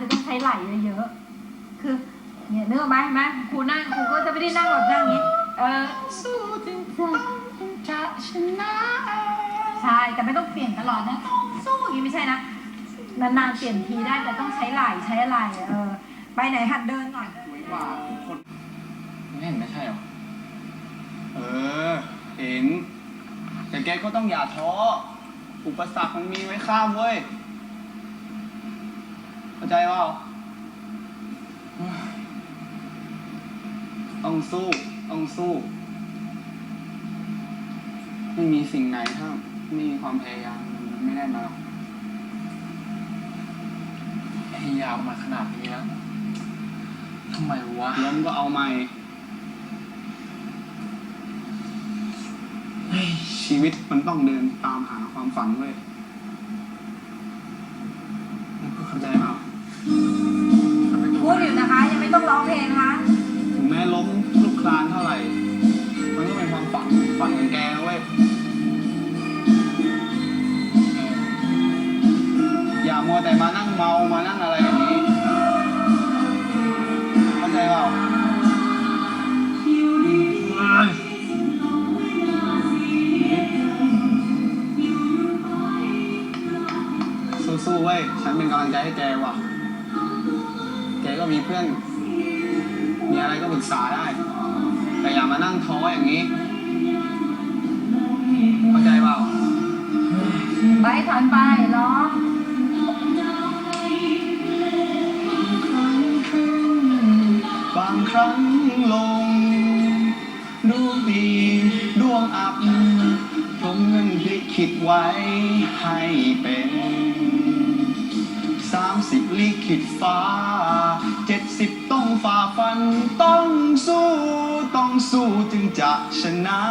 จะต้องใช้ไหล่เยอะๆคือเนี่ยเนื้ออกไหมเห็นไหมครูนั่งครูก็จะไม่ได้นั่งแบบนั่งอย่างนี้ เออสู้จนต้องจะชนะใช่แต่ไม่ต้องเปลี่ยนตลอดนะต้องสู้อย่างนี้ไม่ใช่นะนานๆเปลี่ยนทีได้แต่ต้องใช้ไหล่ใช้อะไรเออไปไหนหัดเดินก่อนไว้ว่าทุกคนไม่เห็นไม่ใช่หรอเออเห็นแต่แกก็ต้องอย่าท้ออุปสรรคมันมีไว้ข้ามเว้ยาใจเปล่าต้องสู้ต้องสู้ ไม่มีสิ่งไหนถ้าไม่มีความพยายามมันไม่ได้มาหรอกพยายามมาขนาดนี้แล้วทำไมวะล้มก็เอาใหม่ ชีวิตมันต้องเดินตามหาความฝันเว้ย มานั่งเมามานั่งอะไรอย่างนี้ เข้าใจเปล่าสู้ๆเว้ย ฉันเป็นกำลังใจให้แกว่ะ แกก็มีเพื่อน มีอะไรก็ปรึกษาได้ แต่อย่ามานั่งท้ออย่างนี้ เข้าใจเปล่า ไปถอนไป อับ ผมเงินลิขิตไว้ให้เป็นสามสิบลิขิตฟ้าเจ็ดสิบต้องฝ่าฟันต้องสู้ ต้องสู้จึงจะชนะ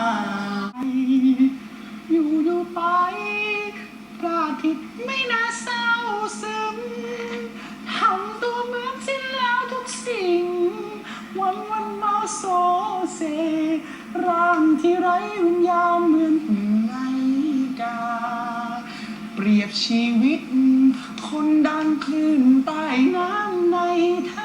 อยู่อยู่ไป ที่ไร้วิญญาณเหมือนเหนื่อยกา เปรียบชีวิต คนดันคลื่นใต้น้ำในทะ